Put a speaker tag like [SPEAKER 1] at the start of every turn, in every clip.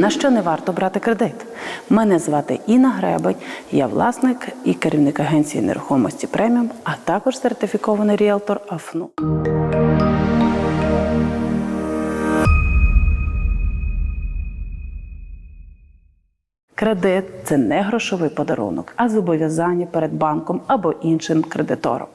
[SPEAKER 1] на що не варто брати кредит. Мене звати Інна Гребень, я власник і керівник агенції нерухомості преміум, а також сертифікований ріелтор АФНУ. Кредит це не грошовий подарунок, а зобов'язання перед банком або іншим кредитором.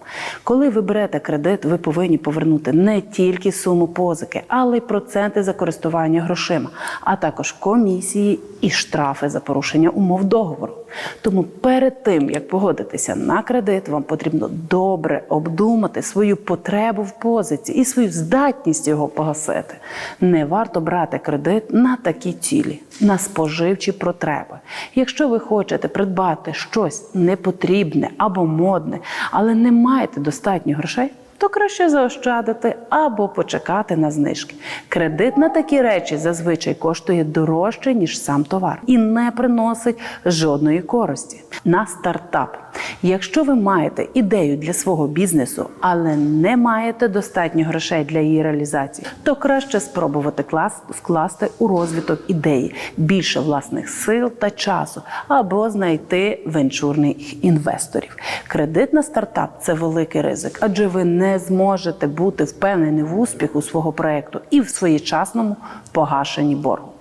[SPEAKER 1] Коли ви берете кредит, ви повинні повернути не тільки суму позики, але й проценти за користування грошима, а також комісії і штрафи за порушення умов договору. Тому перед тим як погодитися на кредит, вам потрібно добре обдумати свою потребу в позиці і свою здатність його погасити. Не варто брати кредит на такі цілі, на споживчі потреби. Якщо ви хочете придбати щось непотрібне або модне, але не маєте достатньо грошей. То краще заощадити або почекати на знижки. Кредит на такі речі зазвичай коштує дорожче, ніж сам товар, і не приносить жодної користі. На стартап. Якщо ви маєте ідею для свого бізнесу, але не маєте достатньо грошей для її реалізації, то краще спробувати клас- вкласти у розвиток ідеї більше власних сил та часу, або знайти венчурних інвесторів. Кредит на стартап це великий ризик, адже ви не зможете бути впевнені в успіху свого проекту і в своєчасному погашенні боргу.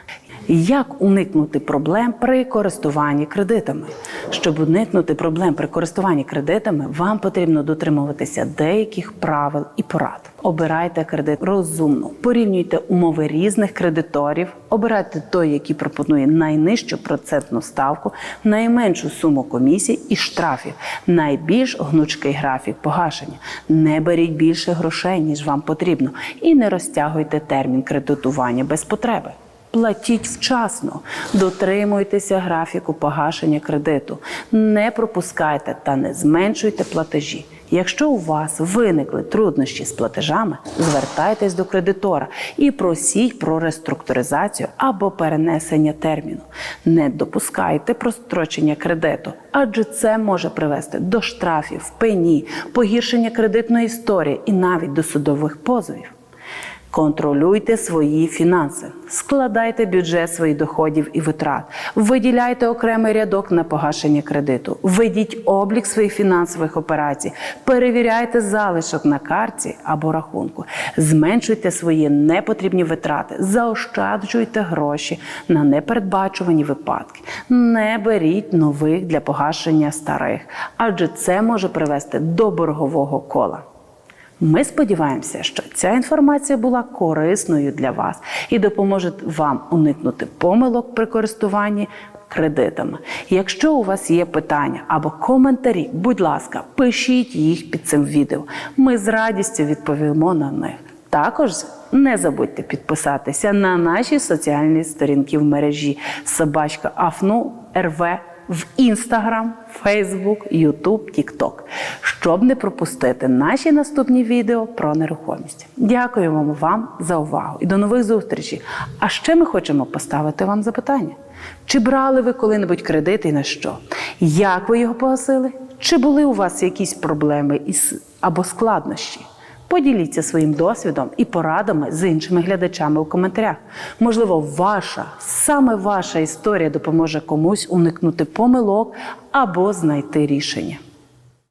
[SPEAKER 1] Як уникнути проблем при користуванні кредитами? Щоб уникнути проблем при користуванні кредитами, вам потрібно дотримуватися деяких правил і порад. Обирайте кредит розумно, порівнюйте умови різних кредиторів, обирайте той, який пропонує найнижчу процентну ставку, найменшу суму комісій і штрафів, найбільш гнучкий графік погашення. Не беріть більше грошей, ніж вам потрібно, і не розтягуйте термін кредитування без потреби. Платіть вчасно, дотримуйтеся графіку погашення кредиту, не пропускайте та не зменшуйте платежі. Якщо у вас виникли труднощі з платежами, звертайтесь до кредитора і просіть про реструктуризацію або перенесення терміну. Не допускайте прострочення кредиту, адже це може привести до штрафів, пені, погіршення кредитної історії і навіть до судових позовів. Контролюйте свої фінанси, складайте бюджет своїх доходів і витрат, виділяйте окремий рядок на погашення кредиту, ведіть облік своїх фінансових операцій, перевіряйте залишок на карті або рахунку, зменшуйте свої непотрібні витрати, заощаджуйте гроші на непередбачувані випадки, не беріть нових для погашення старих, адже це може привести до боргового кола. Ми сподіваємося, що ця інформація була корисною для вас і допоможе вам уникнути помилок при користуванні кредитами. Якщо у вас є питання або коментарі, будь ласка, пишіть їх під цим відео. Ми з радістю відповімо на них. Також не забудьте підписатися на наші соціальні сторінки в мережі Собачка Афну РВ в Інстаграм, Фейсбук, Ютуб, Тікток, щоб не пропустити наші наступні відео про нерухомість. Дякуємо вам за увагу і до нових зустрічей. А ще ми хочемо поставити вам запитання: чи брали ви коли-небудь кредит і на що? Як ви його погасили? Чи були у вас якісь проблеми із або складнощі? Поділіться своїм досвідом і порадами з іншими глядачами у коментарях. Можливо, ваша, саме ваша історія допоможе комусь уникнути помилок або знайти рішення.